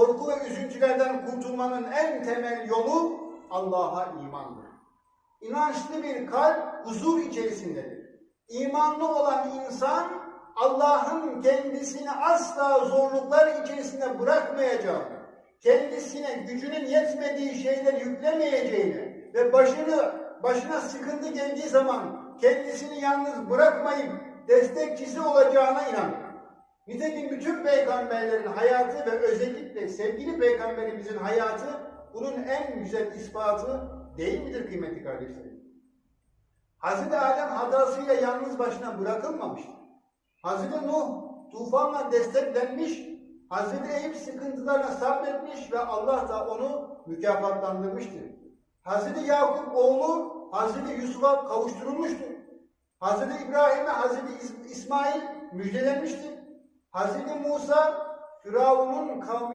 korku ve üzüntülerden kurtulmanın en temel yolu Allah'a imandır. İnançlı bir kalp huzur içerisindedir. İmanlı olan insan Allah'ın kendisini asla zorluklar içerisinde bırakmayacağını, kendisine gücünün yetmediği şeyler yüklemeyeceğini ve başını başına sıkıntı geldiği zaman kendisini yalnız bırakmayıp destekçisi olacağına inanır. Nitekim bütün peygamberlerin hayatı ve özellikle sevgili peygamberimizin hayatı bunun en güzel ispatı değil midir kıymetli kardeşlerim? Hazreti Adem hatasıyla yalnız başına bırakılmamıştır. Hazreti Nuh tufanla desteklenmiş, Hazreti Eyüp sıkıntılarına sabretmiş ve Allah da onu mükafatlandırmıştır. Hazreti Yakup oğlu Hazreti Yusuf'a kavuşturulmuştur. Hazreti İbrahim'e Hazreti İs- İsmail müjdelenmiştir. Hazreti Musa Firavun'un kavmi